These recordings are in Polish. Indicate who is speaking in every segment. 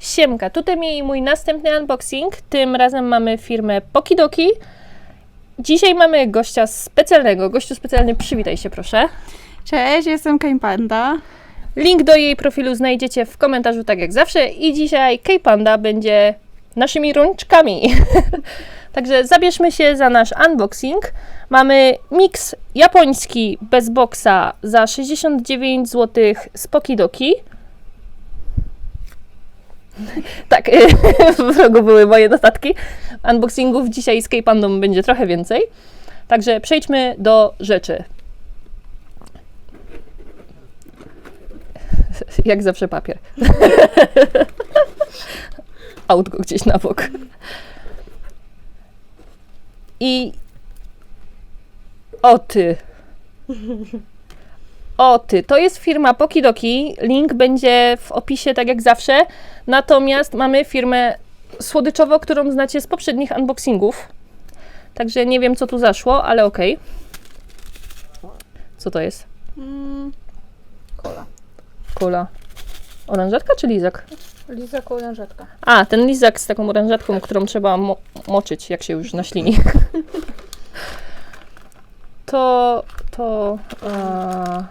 Speaker 1: Siemka, tutaj mi mój następny unboxing. Tym razem mamy firmę Pokidoki. Dzisiaj mamy gościa specjalnego. Gościu specjalny, przywitaj się proszę.
Speaker 2: Cześć, jestem Kane Panda.
Speaker 1: Link do jej profilu znajdziecie w komentarzu, tak jak zawsze. I dzisiaj K-Panda będzie naszymi rączkami. Także zabierzmy się za nasz unboxing. Mamy miks japoński bez boksa za 69 zł z Pokidoki. Tak, w rogu były moje notatki. Unboxingów dzisiaj z K-Pandą będzie trochę więcej. Także przejdźmy do rzeczy. Jak zawsze papier. Autko gdzieś na bok. I. O ty. O ty. To jest firma Pokidoki. Link będzie w opisie, tak jak zawsze. Natomiast mamy firmę słodyczową, którą znacie z poprzednich unboxingów. Także nie wiem, co tu zaszło, ale okej. Co to jest?
Speaker 2: Mm, kola.
Speaker 1: Kola. Oranżatka czy lizak?
Speaker 2: Lizak orężatka.
Speaker 1: A, ten lizak z taką oranżatką, którą trzeba mo- moczyć, jak się już naślini. To, to a,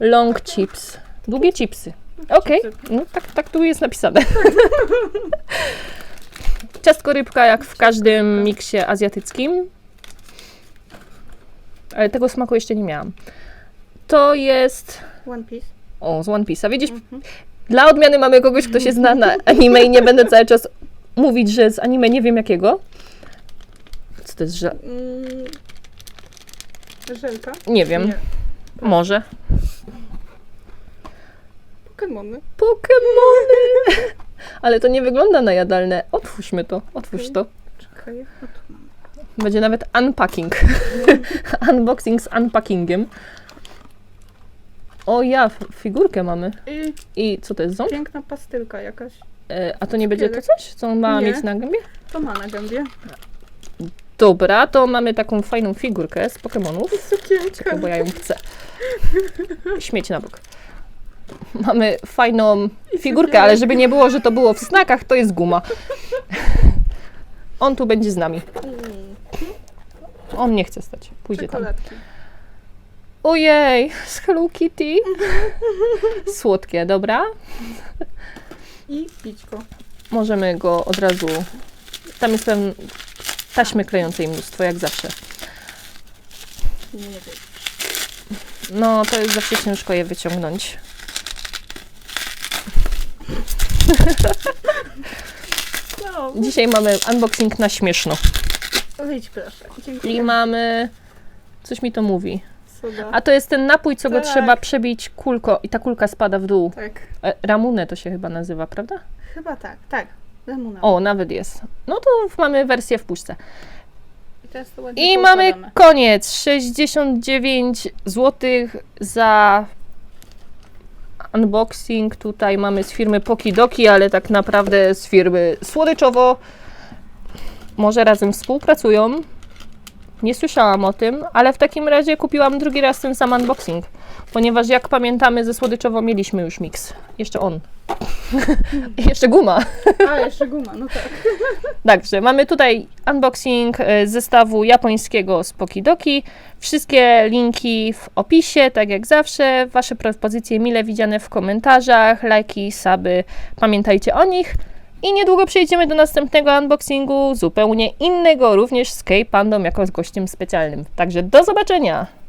Speaker 1: long chips. Długie chipsy. Okej, no, tak, tak tu jest napisane. Ciastko rybka, jak w każdym miksie azjatyckim. Ale tego smaku jeszcze nie miałam. To jest...
Speaker 2: One Piece.
Speaker 1: O, z One Piece'a. Widzisz, dla odmiany mamy kogoś, kto się zna na anime i nie będę cały czas mówić, że z anime nie wiem jakiego. Co to jest, że...
Speaker 2: Mm, żelka.
Speaker 1: Nie wiem.
Speaker 2: Nie.
Speaker 1: Może.
Speaker 2: Pokemony.
Speaker 1: Pokemony! Ale to nie wygląda na jadalne. Otwórzmy to, otwórz to.
Speaker 2: Czekaj. tu mam.
Speaker 1: Będzie nawet unpacking. Unboxing z unpackingiem. O ja, f- figurkę mamy.
Speaker 2: I
Speaker 1: I co to jest ząb?
Speaker 2: piękna pastylka jakaś.
Speaker 1: E, a to nie będzie to coś, co on ma
Speaker 2: Nie.
Speaker 1: mieć na gębie?
Speaker 2: To ma na gębie.
Speaker 1: Dobra, to mamy taką fajną figurkę z Pokemonów.
Speaker 2: Sukienka.
Speaker 1: Bo ja ją chcę. Śmieć na bok. Mamy fajną figurkę, ale żeby nie było, że to było w snakach, to jest guma. On tu będzie z nami. On nie chce stać. Pójdzie tam.
Speaker 2: Czekoladki.
Speaker 1: Ojej, z Hello Kitty. Słodkie, dobra.
Speaker 2: I pićko.
Speaker 1: Możemy go od razu... Tam jest ten taśmy klejącej mnóstwo, jak zawsze.
Speaker 2: Nie wiem.
Speaker 1: No, to jest zawsze ciężko je wyciągnąć.
Speaker 2: No,
Speaker 1: Dzisiaj mamy unboxing na śmieszno.
Speaker 2: wyjdź proszę.
Speaker 1: I
Speaker 2: Dziękuję.
Speaker 1: mamy. Coś mi to mówi.
Speaker 2: Soda.
Speaker 1: A to jest ten napój, co go
Speaker 2: Tak.
Speaker 1: trzeba przebić kulko i ta kulka spada w dół.
Speaker 2: Tak.
Speaker 1: E, Ramune to się chyba nazywa, prawda?
Speaker 2: Chyba tak. Tak. Lemuna.
Speaker 1: O, nawet jest. No to mamy wersję w puszce.
Speaker 2: I teraz to ładnie
Speaker 1: I mamy koniec. 69 zł za unboxing. Tutaj mamy z firmy Pokidoki, ale tak naprawdę z firmy Słodyczowo. Może razem współpracują. Nie słyszałam o tym, ale w takim razie kupiłam drugi raz ten sam unboxing, ponieważ jak pamiętamy ze Słodyczowo mieliśmy już miks. Jeszcze on. Jeszcze guma.
Speaker 2: A, jeszcze guma, no tak.
Speaker 1: Także mamy tutaj unboxing e, zestawu japońskiego z Pokidoki. Wszystkie linki w opisie, tak jak zawsze. Wasze propozycje mile widziane w komentarzach, lajki, suby. Pamiętajcie o nich. I niedługo przejdziemy do następnego unboxingu, zupełnie innego, również z K-Pandą jako z gościem specjalnym. Także do zobaczenia!